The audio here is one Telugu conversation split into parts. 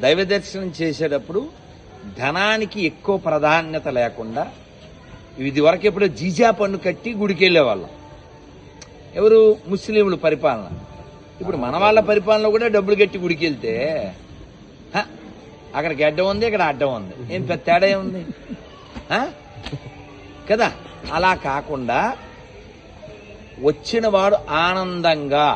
దైవ దర్శనం చేసేటప్పుడు ధనానికి ఎక్కువ ప్రాధాన్యత లేకుండా ఇది వరకు ఎప్పుడో జీజా పన్ను కట్టి గుడికి వెళ్ళేవాళ్ళం. ఎవరు? ముస్లింలు పరిపాలన. ఇప్పుడు మన వాళ్ళ పరిపాలన కూడా డబ్బులు కట్టి గుడికి వెళ్తే హ, ఉంది ఇక్కడ అడ్డం ఉంది. ఏం పెద్ద తేడా ఉంది కదా? అలా కాకుండా వచ్చిన వాడు ఆనందంగా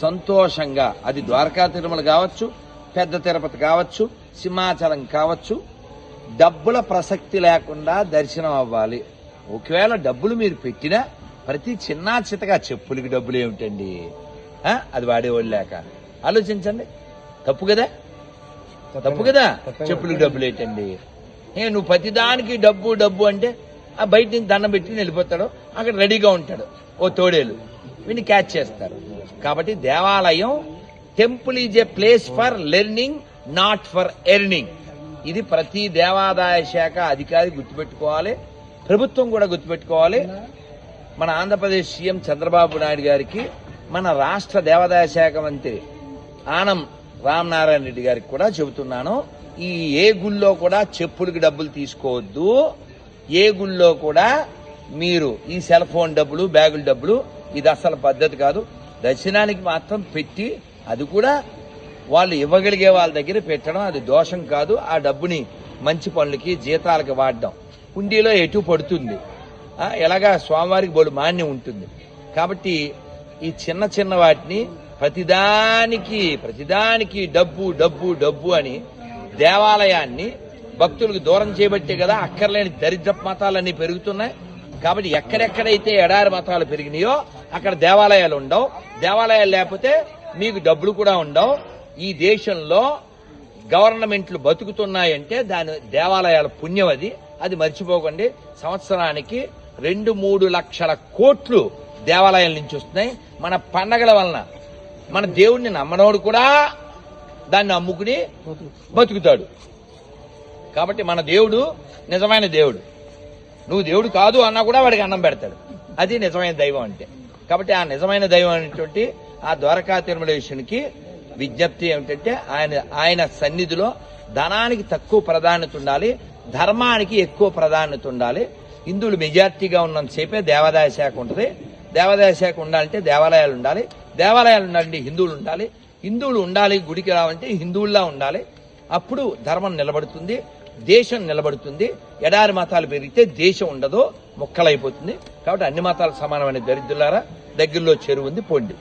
సంతోషంగా అది ద్వారకా తిరుమల కావచ్చు పెద్ద తిరుపతి కావచ్చు సింహాచలం కావచ్చు డబ్బుల ప్రసక్తి లేకుండా దర్శనం అవ్వాలి. ఒకవేళ డబ్బులు మీరు పెట్టినా ప్రతి చిన్న చితగా చెప్పులకి డబ్బులు ఏమిటండి? అది వాడేవాళ్ళు లేక. ఆలోచించండి. తప్పు కదా? తప్పు కదా? చెప్పులకి డబ్బులు ఏంటండి? నువ్వు ప్రతిదానికి డబ్బు డబ్బు అంటే ఆ బయట నుంచి దండం పెట్టి వెళ్ళిపోతాడు అక్కడ రెడీగా ఉంటాడు. ఓ తోడేలు. వీడిని క్యాచ్ చేస్తారు. కాబట్టి దేవాలయం temple is a place for learning not for earning ఇది ప్రతి దేవాదాయ శాఖ అధికారి గుర్తుపెట్టుకోవాలి. ప్రభుత్వం కూడా గుర్తుపెట్టుకోవాలి. మన ఆంధ్రప్రదేశ్ సీఎం చంద్రబాబు నాయుడు గారికి మన రాష్ట్ర దేవాదాయ శాఖ మంత్రి ఆనం రామనారాయణ రెడ్డి గారికి కూడా చెబుతున్నాను. ఈ ఏ గుళ్ళో కూడా చెప్పులకి డబ్బులు తీసుకోవద్దు. ఏ గుళ్ళో కూడా మీరు ఈ సెల్ ఫోన్ డబ్బులు బ్యాగుల డబ్బులు ఇది అసలు పద్ధతి కాదు. దర్శనానికి మాత్రం పెట్టి అది కూడా వాళ్ళు ఇవ్వగలిగే వాళ్ళ దగ్గర పెట్టడం అది దోషం కాదు. ఆ డబ్బుని మంచి పనులకి జీతాలకి వాడడం. హుండీలో ఎటు పడుతుంది. ఎలాగా స్వామివారికి బోలు మాన్యం ఉంటుంది. కాబట్టి ఈ చిన్న చిన్న వాటిని ప్రతిదానికి ప్రతిదానికి డబ్బు డబ్బు డబ్బు అని దేవాలయాన్ని భక్తులకు దూరం చేయబట్టే కదా అక్కర్లేని దరిద్ర మతాలన్నీ పెరుగుతున్నాయి. కాబట్టి ఎక్కడెక్కడైతే ఎడారి మతాలు పెరిగినాయో అక్కడ దేవాలయాలు ఉండవు. దేవాలయాలు లేకపోతే మీకు డబ్బులు కూడా ఉండవు. ఈ దేశంలో గవర్నమెంట్లు బతుకుతున్నాయంటే దాని దేవాలయాల పుణ్యం అది. అది మర్చిపోకండి. సంవత్సరానికి రెండు మూడు లక్షల కోట్లు దేవాలయాల నుంచి వస్తున్నాయి. మన పండగల వలన మన దేవుణ్ణి నమ్మనోడు కూడా దాన్ని అమ్ముకుని బతుకుతాడు. కాబట్టి మన దేవుడు నిజమైన దేవుడు. నువ్వు దేవుడు కాదు అన్నా కూడా వాడికి అన్నం పెడతాడు. అది నిజమైన దైవం అంటే. కాబట్టి ఆ నిజమైన దైవం అనేటువంటి ఆ ద్వారకా తిరుమలేశ్వరునికి విజ్ఞప్తి ఏమిటంటే ఆయన ఆయన సన్నిధిలో ధనానికి తక్కువ ప్రాధాన్యత ఉండాలి ధర్మానికి ఎక్కువ ప్రాధాన్యత ఉండాలి. హిందువులు మెజార్టీగా ఉన్నంతసేపే దేవాదాయ శాఖ ఉంటుంది. దేవాదాయ శాఖ ఉండాలంటే దేవాలయాలు ఉండాలి. దేవాలయాలు ఉండాలంటే హిందువులు ఉండాలి. హిందువులు ఉండాలి గుడికి రావాలంటే హిందువుల్లా ఉండాలి. అప్పుడు ధర్మం నిలబడుతుంది దేశం నిలబడుతుంది. ఎడారి మతాలు పెరిగితే దేశం ఉండదు ముక్కలైపోతుంది. కాబట్టి అన్ని మతాలు సమానమైన దరిద్రులారా దగ్గరలో చెరువు ఉంది పొండి.